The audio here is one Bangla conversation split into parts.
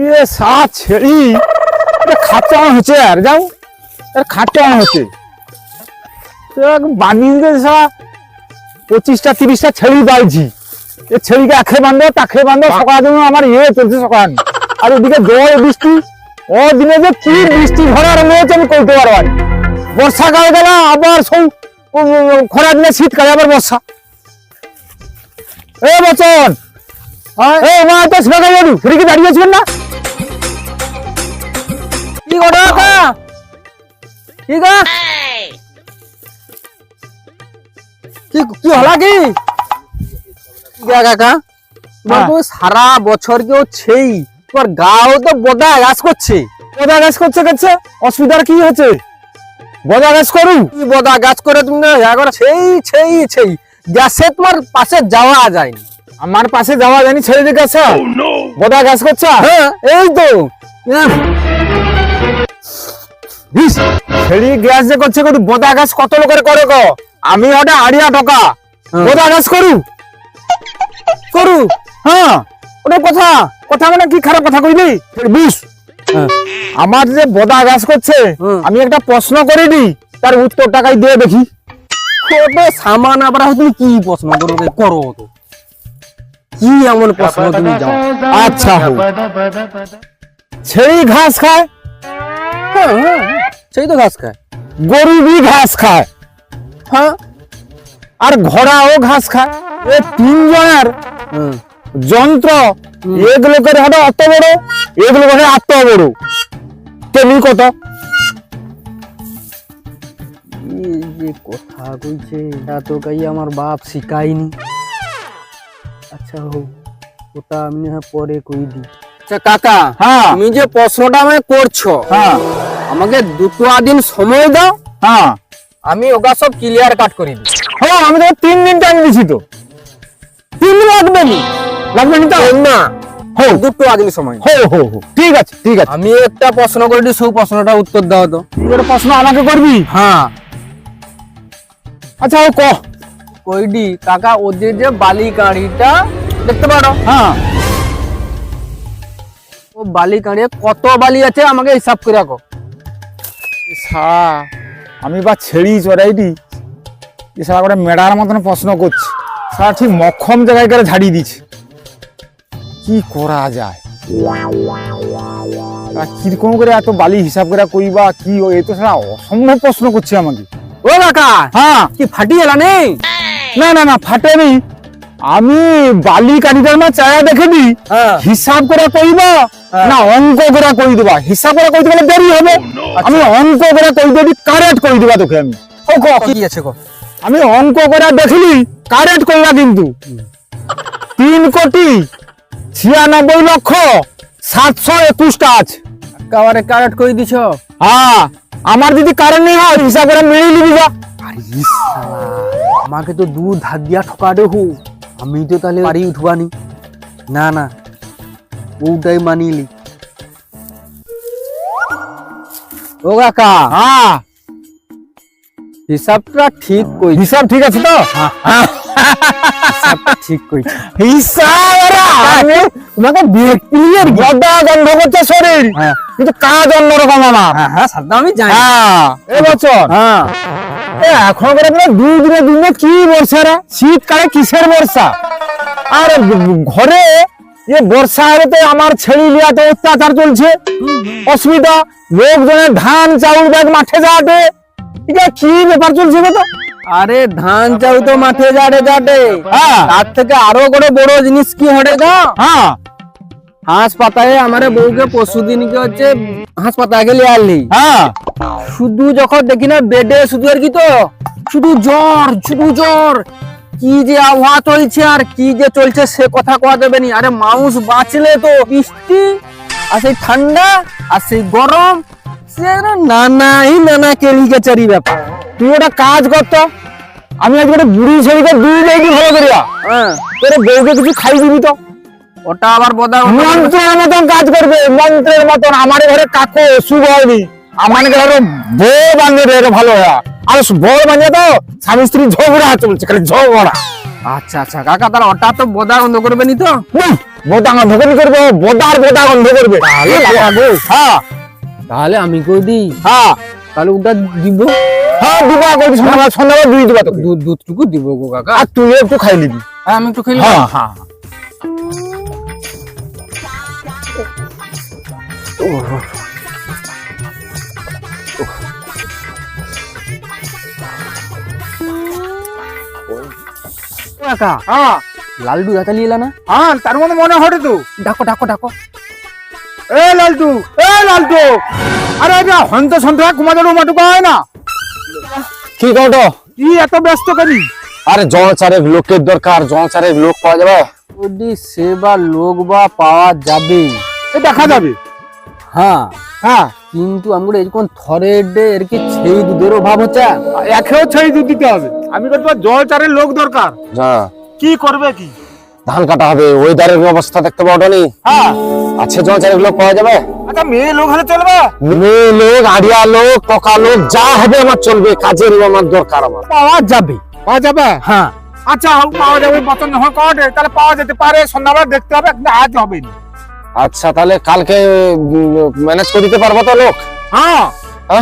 ইয়ে সা ছেড়ি। এটা আমার হচ্ছে আর যাও এটা আমার হচ্ছে। বানিয়ে দিলে সা, পঁচিশটা, তিরিশটা ছেড়ি পাইছি এ ছেড়িকে আখে বান্ধব তাখে বান্ধব, সকাল জন্য আমার ইয়ে চলছে সকাল। আর ওদিকে জল, বৃষ্টি ও দিনে যে কি বৃষ্টি ভরা আরম্ভ হচ্ছে আমি করতে পারব না। বর্ষাকাল গেল, আবার সব খরা দিনে শীতকালে আবার বর্ষা। এ বচন! মা তো সেবা যাবি ফিরে দাঁড়িয়ে আছেন না? কি গো কাকা কি গো? কি কি হলা কি? কাকা? হ্যাঁ। সারা বছর কেউ ছেই। তোমার গাও তো বোদা গাছ করছে। বদা গাছ করছে করছে? অসুবিধার কি হচ্ছে বদা গাছ করু কি বোদা গাছ করে তুমি না সেই ছেই ছেই ছেই। গ্যাসে তোমার পাশে যাওয়া যায়নি। আমার পাশে যাওয়া জানি ছেড়ে দিকে আছে? বদা গাছ করছে? হ্যাঁ। এই তো। ছেড়ি গ্যাস যে করছে করি বদা গাছ কত লোকের করে গো? আমি ওটা আড়িয়া টাকা হ্যাঁ। বদা গাছ করু? করু? হ্যাঁ। ওটা কথা। কথা মানে কি খারাপ কথা কইলি? বুঝ হ্যাঁ। আমার যে বদা গাছ করছে আমি একটা প্রশ্ন করে দিই তার উত্তর টাকাই দিয়ে দেখি? সামান আবার তুমি কি প্রশ্ন করো করো তো? কি এমন প্রশ্ন তুমি যাও আচ্ছা হোক। ছেড়ি ঘাস খায়? হ্যাঁ হ্যাঁ হ্যাঁ, সেই তো ঘাস খায়। গরু বি ঘাস খায়। হ্যাঁ? আর ঘোড়াও ঘাস খায়। এ তিনজনের যন্ত্র এগুলো করে হঠাৎ অত বড় এগুলো করে এত বড়। তেমনি কত যে কথা কইছে এটা তো কাই আমার বাপ শিখাইনি আচ্ছা হোক ওটা আমি না পরে কই দি। আচ্ছা কাকা হ্যাঁ। তুমি যে প্রশ্নটা আমাকে করছ হ্যাঁ। আমাকে দুটো দিন সময় দাও হ্যাঁ। আমি ওটা সব ক্লিয়ার কাট করে দিই। হ্যাঁ আমি তো তিন দিন টাইম দিছি তো। তিন দিন লাগবে নি? লাগবে নি তো? না হো। দুটো দিন সময়। হো হো হো ঠিক আছে ঠিক আছে। আমি একটা প্রশ্ন করে দিই সেই প্রশ্নটা উত্তর দাও তো। তুই একটা প্রশ্ন আমাকে করবি? হ্যাঁ। আচ্ছা ও ক। কইডি কাকা ওদের যে বালি গাড়িটা দেখতে পারো? হ্যাঁ। ও বালি গাড়ি কত বালি আছে আমাকে হিসাব করে রাখো। সা আমি বা ছেড়ি চড়াইটি এ সারা করে মেডার মতন প্রশ্ন করছি। সারা ঠিক মক্ষম জায়গায় করে ঝাড়িয়ে দিচ্ছে কি করা যায়? কীরকম করে এত বালি হিসাব করে কইবা কি ও এ তো সারা অসম্ভব প্রশ্ন করছে আমাকে। ও কাকা হ্যাঁ। কি ফাটি গেলা নেই? না না না ফাটেনি। আমি বালি কাঠিটার মা চায়া দেখে দি হ্যাঁ। হিসাব করে কইবা হ্যাঁ। না অঙ্ক করে কই দিবা? হিসাব করে কইতে গেলে দেরি হবে। আমি অঙ্ক করে কই দেবি কারেক্ট কই দিবা তোকে আমি? ও ক, কি? কি আছে গো আমি অঙ্ক করে দেখলি কারেক্ট কইবা কিন্তু। তিন কোটি ছিয়ানব্বই লক্ষ সাতশো একুশটা আছে। কারেক্ট করে দিছ? হ্যাঁ আমার যদি কারেন্ট নেই হয় হিসাব করে মেরে নিবি বা। আরে ইস শালা, আমাকে তো দুধ হাত দিয়া ঠকা দে হু। আমি তো তাহলে বাড়ি উঠবানি। না না ওটাই মানিলি। ও কাকা। হ্যাঁ। হিসাবটা ঠিক কই হিসাব ঠিক আছে তো? ঠিক কইছে হিসাব আমি তোমাকে ক্লিয়ার গদা গন্ধ করছে শরীর। হ্যাঁ। কিন্তু কাজ অন্যরকম আমার? হ্যাঁ হ্যাঁ সাদা আমি জানি। হ্যাঁ। এ বছর? হ্যাঁ। এখন করে দুই দিনে দিনে কি বর্ষা রে? শীতকালে কিসের বর্ষা? আর ঘরে এ বর্ষা হলে তো আমার ছেড়ি লিয়াতে অত্যাচার চলছে। অসুবিধা লোকজনের ধান চাউল ব্যাগ মাঠে যাওয়াতে। এটা কি ব্যাপার চলছে তো? আরে ধান চাউ তো মাঠে যাটে যাটে হ্যাঁ। তার থেকে আরও করে বড় জিনিস কি হটে গা? হ্যাঁ। হাসপাতালে আমারে বউকে পরশু দিনকে হচ্ছে হাসপাতালে গেলে আনলি হ্যাঁ। শুধু যখন দেখি না বেডে শুধু আর কি তো শুধু জ্বর শুধু জ্বর। কি যে আবহাওয়া চলছে আর কি যে চলছে সে কথা কোয়া দেবে নি। আরে মানুষ বাঁচলে তো বৃষ্টি আর সেই ঠান্ডা আর সেই গরম সে নানাই নানা কেলিকাচারি ব্যাপার। তুই ওটা কাজ করতো আমি আজকে বুড়ি ছেলেকে দুই লেগে ভালো করিয়া? হ্যাঁ। তোর বউকে কিছু খাই দিবি তো। ওটা আবার বদা মন্ত্রের মতন কাজ করবে মন্ত্রের মতন। আমার ঘরে কাকু অসুখ হয়নি। আমার ঘরে বউ বানিয়ে রে ভালো হয়। আর বউ বানিয়ে তো স্বামী স্ত্রী ঝগড়া চলছে খালি ঝগড়া। আচ্ছা আচ্ছা কাকা তাহলে ওটা তো বোধা বন্ধ করবে নি তো? বোদা গন্ধ করবে করবে? বোদার বোদা গন্ধ করবে। হ্যাঁ। তাহলে আমি কই দিই? হ্যাঁ। তাহলে ওটা দিব? হ্যাঁ দিবা সন্ধ্যাবেলা দুই দিবা তোকে। দুধ দুধটুকু দিব গো কাকা। আর তুই একটু খাই নিবি। হ্যাঁ, আমি একটু খাই হ্যাঁ হ্যাঁ। কাকা হ্যাঁ লালডু না? হ্যাঁ তার মধ্যে মনে হটে তো। ডাকো ডাকো ডাকো। এ লালটু এ লালটু। আরে এটা হন্ত সন্ধ্যা কুমাদের মাটুকু হয় না। কি কটো? কি এত ব্যস্ত কেনি আরে জল চারেক লোকের দরকার জল চারেক লোক পাওয়া যাবে। যদি সেবা লোক বা পাওয়া যাবে। এ দেখা যাবে। হ্যাঁ। হ্যাঁ। কিন্তু আমরা এরকম থরের এর কি ছেই দুধের অভাব হচ্ছে। একেও ছেড়ে দুধ দিতে হবে। আমি বলব জল চারের লোক দরকার। হ্যাঁ। কি করবে কি? ধান কাটা হবে ওয়েদারের অবস্থা দেখতে পাওয়া নি হ্যাঁ। আছে জল চারেক লোক পাওয়া যাবে? আচ্ছা মেয়ে লোক হলে চলবে? মেয়ে লোক আড়িয়া লোক পকা লোক যা হবে আমার চলবে কাজের আমার দরকার আমার। পাওয়া যাবে। পাওয়া যাবে? হ্যাঁ। আচ্ছা পাওয়া যাবে বচন যখন কটে তাহলে পাওয়া যেতে পারে সন্ধ্যাবেলা দেখতে হবে আজ হবে না। আচ্ছা তাহলে কালকে ম্যানেজ করে দিতে পারব তো লোক? হ্যাঁ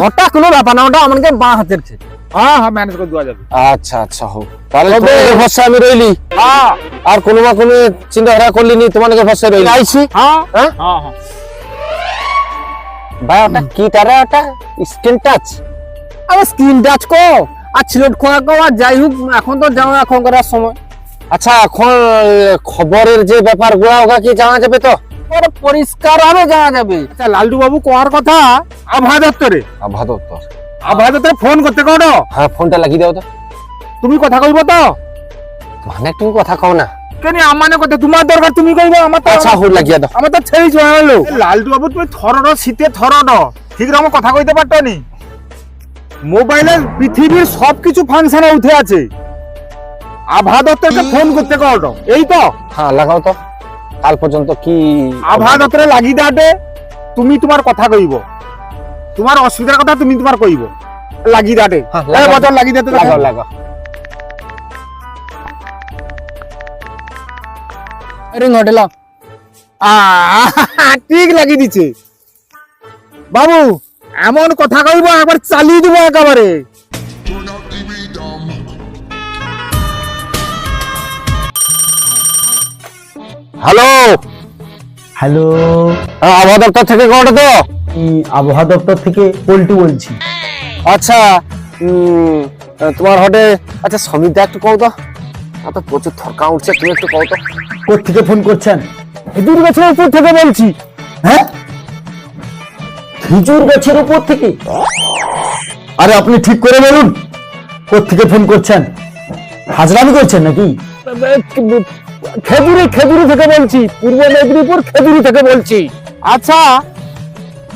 ওটা কোনো ব্যাপার না ওটা আমাকে বাঁ হাতের ছেলে হ্যাঁ হ্যাঁ ম্যানেজ করে দেওয়া যাবে। আচ্ছা আচ্ছা হোক। তাহলে তোমাদের ভরসা আমি রইলি। হ্যাঁ। আর কোনো না কোনো চিন্তা ভাবনা করলি নি তোমাদের ভরসা রইলি। আইছি। হ্যাঁ হ্যাঁ? হ্যাঁ হ্যাঁ। ভাই ওটা কি তারা? ওটা স্ক্রিন টাচ আবার স্ক্রিন টাচ কো আর ছিলট খোয়া কো আর যাই হোক এখন তো যাও এখন করার সময়। আচ্ছা এখন খবরের যে ব্যাপারগুলা ওগা কি জানা যাবে তো? পরে পরিষ্কার হবে জানা যাবে। আচ্ছা লালটু বাবু কোয়ার কথা? আভা দত্তরে আভা দত্তর আভা দত্তরে ফোন করতে কটো হ্যাঁ ফোনটা লাগিয়ে দাও তো। তুমি কথা কইব তো? মানে তুমি কথা কও না। কেন আমানে কথা? তোমার দরকার তুমি কইবে আমার তো আচ্ছা হুর লাগিয়ে দাও। আমার তো ছেড়ে চলে লালটু বাবু তুমি থরড শীতে থরড। ঠিক রকম কথা কইতে পারতো নি? মোবাইলে পৃথিবীর সবকিছু ফাংশনে উঠে আছে। আভা দত্তরকে ফোন করতে কটো এই তো। হ্যাঁ লাগাও তো। কাল পর্যন্ত কি আভা দত্তরে লাগি দাটে তুমি তোমার কথা কইব। তোমার অসুবিধার কথা তুমি তোমার কইব। লাগি দাটে হ্যাঁ, লাগাও। বছর লাগি দাটে লাগাও লাগাও রিং হোটেল আহ, ঠিক লাগি দিছে। বাবু এমন কথা কইব একবার চালিয়ে দিব একেবারে। হ্যালো হ্যালো আবহাওয়া দপ্তর থেকে কোটা তো? আবহাওয়া দপ্তর থেকে পল্টু বলছি। আচ্ছা তোমার হটে আচ্ছা সমিতা একটু কও তো। আমার তো প্রচুর থরকা উঠছে তুমি একটু কও তো। থেকে ফোন করছেন? খেজুর গাছের উপর থেকে বলছি। হ্যাঁ? খেজুর গাছের উপর থেকে? আরে আপনি ঠিক করে বলুন। থেকে ফোন করছেন? হাজরামি করছেন নাকি? খেজুরি খেজুরি থেকে বলছি, পূর্ব মেদিনীপুর খেজুরি থেকে বলছি। আচ্ছা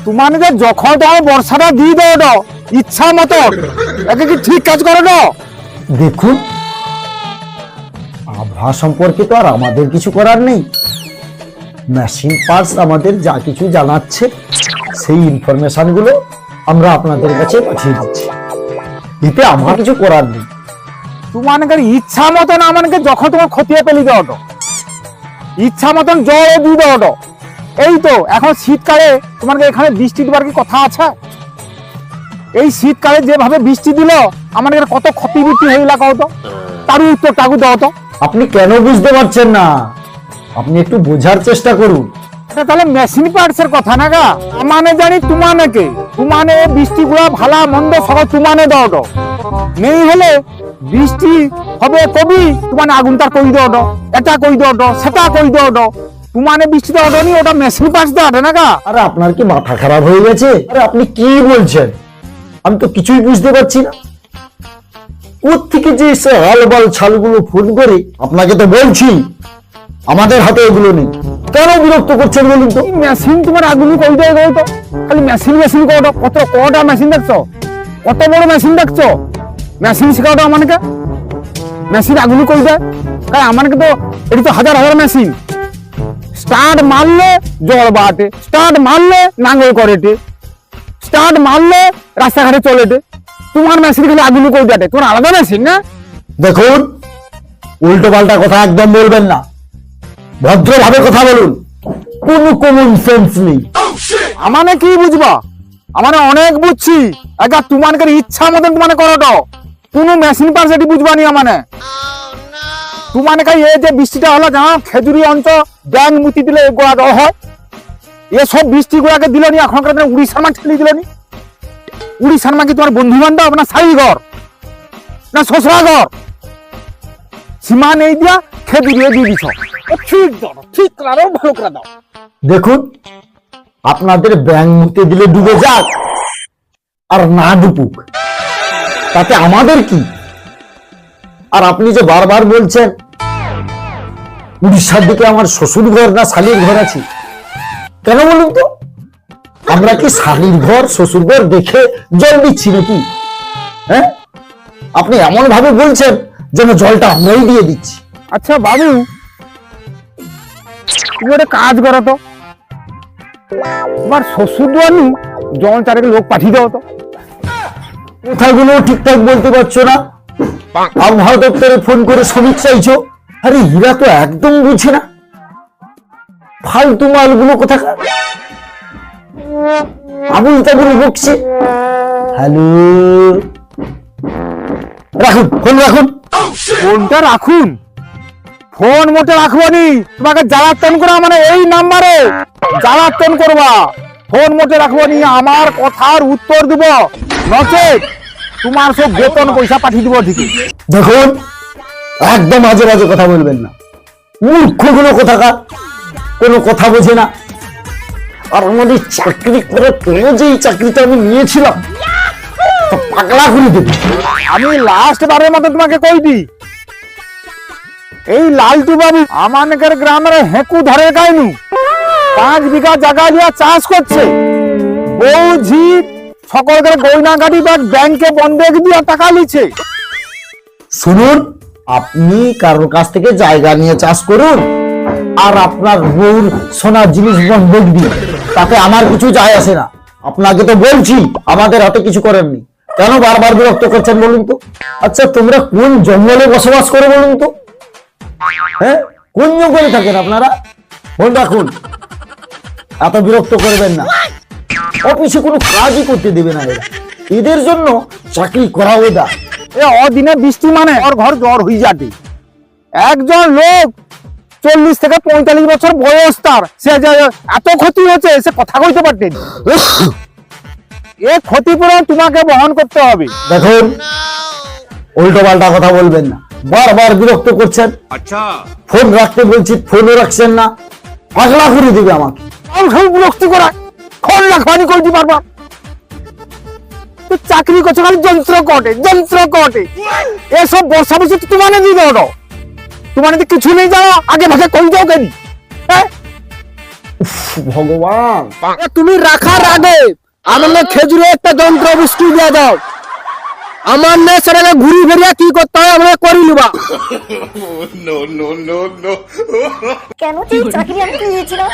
তোমাদের যখন তোমার বর্ষাটা দিয়ে দাও তো ইচ্ছা মতো, একে কি ঠিক কাজ করো তো দেখুন আবহাওয়া সম্পর্কে তো আর আমাদের কিছু করার নেই। মেশিন পার্টস আমাদের যা কিছু জানাচ্ছে, সেই ইনফরমেশনগুলো আমরা আপনাদের কাছে পাঠিয়ে দিচ্ছি। এতে আমার কিছু করার নেই। তোমাদের ইচ্ছা মতন আমাকে যখন তোমার খতিয়ে পেলি দাও তো ইচ্ছা মতন জল দিয়ে দাও তো এই তো এখন শীতকালে তোমাকে এখানে বৃষ্টি দেবার কি কথা আছে? এই শীতকালে যেভাবে বৃষ্টি দিল আমাদের কত ক্ষতি বৃষ্টি হইলা কও তো? তার উত্তর টাকু দাও তো। আপনি কেন বুঝতে পারছেন না? আপনি একটু বোঝার চেষ্টা করুন। তাহলে মেশিন পার্টস এর কথা না গা? মানে জানি তুমানে কে তুমানে বৃষ্টি গুলা ভালা মন্দ সব তুমানে দাও নেই হলে বৃষ্টি হবে কবি তুমানে আগুনটা কই তো এটা কই তো সেটা কই দাও তো তুমানে বৃষ্টি তো নি ওটা মেশিন না গা? আরে আপনার কি মাথা খারাপ হয়ে গেছে? আরে আপনি কি বলছেন? আমি তো কিছুই বুঝতে পারছি না। থেকে যে হালবাল ছালগুলো করে আপনাকে তো বলছি আমাদের হাতে এগুলো নেই। কেন বিরক্ত করছেন বলুন তো? মেশিন তোমার আগুন কই দেয় তো? খালি মেশিন মেশিন কত কত কটা মেশিন দেখছ? কত বড় মেশিন দেখছ? মেশিন শিখাওটা আমাকে মেশিন আগুন দেয় কারণ আমাকে তো এটি তো হাজার হাজার মেশিন। স্টার্ট মারলে জল বাটে স্টার্ট মারলে নাঙ্গল করেটে স্টার্ট মারলে রাস্তাঘাটে চলেটে তোমার মেশিন খালি আগুন কই দেয় তোমার আলাদা মেশিন না? দেখুন উল্টো পাল্টা কথা একদম বলবেন না। ভদ্রভাবে কথা বলুন। কোনো কমন সেন্স নেই। আমানে কি বুঝবা আমানে অনেক বুঝছি। একা তোমানকে ইচ্ছা মতন তোমানে করো তো কোনো মেশিন পার সেটি বুঝবা নি আমানে। তোমানে কাই এই যে বৃষ্টিটা হলো, জানো? খেজুরি অঞ্চল ব্যাং মুতি দিলে এই গোড়া দেওয়া হয়। এসব বৃষ্টি গোড়াকে দিল নি, এখনকার দিনে উড়িষ্যার মা ঠেলে দিল নি। উড়িষ্যার মা কি তোমার বন্ধু বান্ধব না শাড়ি ঘর না শ্বশুরা ঘর সীমা নেই দিয়া খেজুরিয়ে দিয়ে দিছ। ঠিক দাও ঠিক করে ভালো করে দাও। দেখুন, আপনাদের ব্যাংক মুতে দিলে ডুবে যাক আর না ডুবুক। তাতে আমাদের কি? আর আপনি যে বারবার বলছেন, উড়িষ্যার দিকে আমার শ্বশুর ঘর না শালির ঘর আছে? কেন বলুন তো? আমরা কি শালির ঘর শ্বশুর ঘর দেখে জল দিচ্ছি নাকি? হ্যাঁ? আপনি এমন ভাবে বলছেন যেন জলটা আমরাই দিয়ে দিচ্ছি। আচ্ছা বাবু একটা কাজ করো তো। তোমার শ্বশুর জল চারেক লোক পাঠিয়ে দাও তো। কথাগুলো ঠিকঠাক বলতে পারছ না। আবহাওয়া দপ্তরে ফোন করে শ্রমিক চাইছো। আরে হীরা তো একদম বুঝে না। ফালতু মালগুলো কোথাকার? আবুল তাবুল বকছে। হ্যালো। রাখুন ফোন রাখুন। ফোনটা রাখুন। ফোন মোটে রাখবনি। তোমাকে জ্বালাতন করা মানে এই নাম্বারে। জ্বালাতন করবা। ফোন মোটে রাখবনি আমার কথার উত্তর দিব। নচেত। তোমার সব বেতন পয়সা পাঠিয়ে দিব ঠিকই। দেখুন একদম আজে বাজে কথা বলবেন না। মূর্খগুলো কোথাকার কোনো কথা বোঝে না। আর আমাদের চাকরি করে পেয়ে যে চাকরিটা আমি নিয়েছিলাম পাগলা করে দেবে। আমি লাস্ট বারের মতো তোমাকে কই দি এই লালটু বাবু আমানকের গ্রামের হেকু ধরে গাইনু। পাঁচ বিঘা জায়গা দিয়া চাষ করছে। বউ ঝি সকলকে গয়না গাড়ি ব্যাগ ব্যাংকে বন্ধক দিয়া টাকা লিছে শুনুন, আপনি কারোর কাছ থেকে জায়গা নিয়ে চাষ করুন, আর আপনার বউর সোনার জিনিস বন্ধক দিন তাতে আমার কিছু যায় আসে না। আপনাকে তো বলছি, আমাদের হাতে কিছু করেননি। কেন বারবার বিরক্ত করছেন বলুন তো? আচ্ছা তোমরা কোন জঙ্গলে বসবাস করো বলুন তো? হ্যাঁ কোন জঙ্গলে থাকেন আপনারা? ফোন রাখুন, এত বিরক্ত করবেন না। অফিসে কোনো কাজই করতে দেবে না এরা এদের জন্য চাকরি করা হয়ে দা এ অদিনে বৃষ্টি মানে ওর ঘর জ্বর হয়ে যাবে। একজন লোক চল্লিশ থেকে পঁয়তাল্লিশ বছর বয়স তার। সে এত ক্ষতি হয়েছে সে কথা কইতে পারতেন। এ ক্ষতিপূরণ তোমাকে বহন করতে হবে। দেখুন উল্টো পাল্টা কথা বলবেন না। বারবার বিরক্ত করছেন। আচ্ছা। ফোন রাখতে বলছি ফোনও রাখছেন না। পাগলা করে দিবে আমাকে। বিরক্ত করা। রাখবানি করতে পারবা চাকরি করছ খালি যন্ত্র কটে যন্ত্র কটে। এসব বসা বসে তো তোমার দিয়ে দাও তোমার কিছু নেই যাও আগে ভাগে কই যাও কেন? হ্যাঁ? ভগবান। তুমি রাখার আগে আমার না খেজুরে একটা যন্ত্র বৃষ্টি দিয়ে দাও। আমার না সেটাকে ঘুরি ফেরিয়া কি করতে হয় আমরা করি নিবা কেন তুই চাকরি আমি নিয়েছিলাম